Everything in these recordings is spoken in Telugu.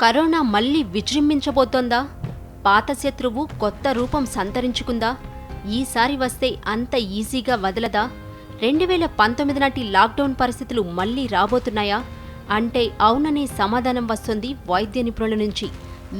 కరోనా మళ్ళీ విజృంభించబోతోందా? పాత శత్రువు కొత్త రూపం సంతరించుకుందా? ఈసారి వస్తే అంత ఈజీగా వదలదా? రెండు వేల పంతొమ్మిది నాటి లాక్డౌన్ పరిస్థితులు మళ్ళీ రాబోతున్నాయా? అంటే అవుననే సమాధానం వస్తుంది వైద్య నిపుణుల నుంచి.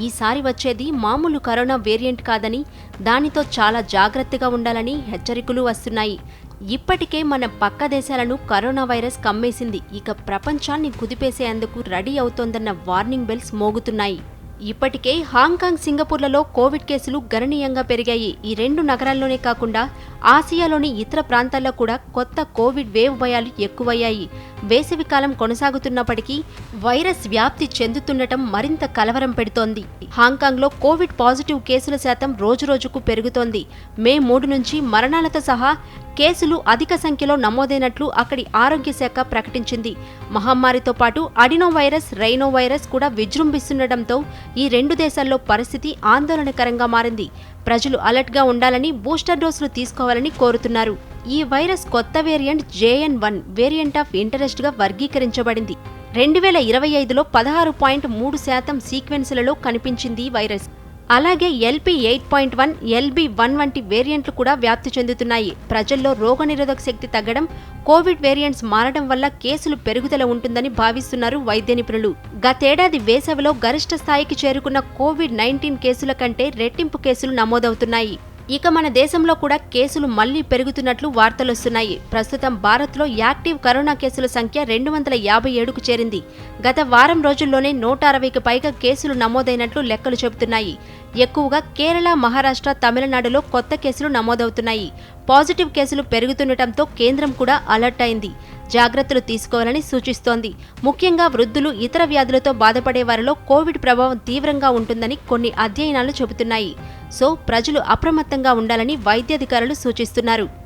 ఈసారి వచ్చేది మామూలు కరోనా వేరియంట్ కాదని దానితో చాలా జాగ్రత్తగా ఉండాలని హెచ్చరికలు వస్తున్నాయి. ఇప్పటికే మన పక్క దేశాలను కరోనా వైరస్ కమ్మేసింది. ఇక ప్రపంచాన్ని కుదిపేసేందుకు రెడీ అవుతోందన్న వార్నింగ్ బెల్స్ మోగుతున్నాయి. ఇప్పటికే హాంకాంగ్ సింగపూర్లలో కోవిడ్ కేసులు గణనీయంగా పెరిగాయి. ఈ రెండు నగరాల్లోనే కాకుండా ఆసియాలోని ఇతర ప్రాంతాల్లో కూడా కొత్త కోవిడ్ వేవ్ భయాలు ఎక్కువయ్యాయి. వేసవికాలం కొనసాగుతున్నప్పటికీ వైరస్ వ్యాప్తి చెందుతుండటం మరింత కలవరం పెడుతోంది. హాంకాంగ్లో కోవిడ్ పాజిటివ్ కేసుల శాతం రోజురోజుకు పెరుగుతోంది. మే మూడు నుంచి మరణాలతో సహా కేసులు అధిక సంఖ్యలో నమోదైనట్లు అక్కడి ఆరోగ్య శాఖ ప్రకటించింది. మహమ్మారితో పాటు అడినో వైరస్ రైనో వైరస్ కూడా విజృంభిస్తుండటంతో ఈ రెండు దేశాల్లో పరిస్థితి ఆందోళనకరంగా మారింది. ప్రజలు అలర్ట్గా ఉండాలని బూస్టర్ డోసులు తీసుకోవాలని కోరుతున్నారు. ఈ వైరస్ కొత్త variant JN one variant of ఇంటరెస్ట్గా వర్గీకరించబడింది. రెండు వేల ఇరవై ఐదులో పదహారు పాయింట్ మూడు శాతం సీక్వెన్సులలో కనిపించింది ఈ వైరస్. అలాగే LP eight point one LB one వంటి వేరియంట్లు కూడా వ్యాప్తి చెందుతున్నాయి. ప్రజల్లో రోగనిరోధక శక్తి తగ్గడం కోవిడ్ వేరియంట్స్ మారడం వల్ల కేసులు పెరుగుదల ఉంటుందని భావిస్తున్నారు వైద్య నిపుణులు. గతేడాది వేసవిలో గరిష్ట స్థాయికి చేరుకున్న కోవిడ్ నైన్టీన్ కేసుల కంటే రెట్టింపు కేసులు నమోదవుతున్నాయి. ఇక మన దేశంలో కూడా కేసులు మళ్ళీ పెరుగుతున్నట్లు వార్తలొస్తున్నాయి ప్రస్తుతం భారత్లో యాక్టివ్ కరోనా కేసుల సంఖ్య రెండు వందల యాభై ఏడుకు చేరింది. గత వారం రోజుల్లోనే నూట అరవైకి పైగా కేసులు నమోదైనట్లు లెక్కలు చెబుతున్నాయి. ఎక్కువగా కేరళ మహారాష్ట్ర తమిళనాడులో కొత్త కేసులు నమోదవుతున్నాయి. పాజిటివ్ కేసులు పెరుగుతుండటంతో కేంద్రం కూడా అలర్ట్ అయింది. జాగ్రత్తలు తీసుకోవాలని సూచిస్తోంది. ముఖ్యంగా వృద్ధులు ఇతర వ్యాధులతో బాధపడే వారిలో కోవిడ్ ప్రభావం తీవ్రంగా ఉంటుందని కొన్ని అధ్యయనాలు చెబుతున్నాయి. సో ప్రజలు అప్రమత్తంగా ఉండాలని వైద్యాధికారులు సూచిస్తున్నారు.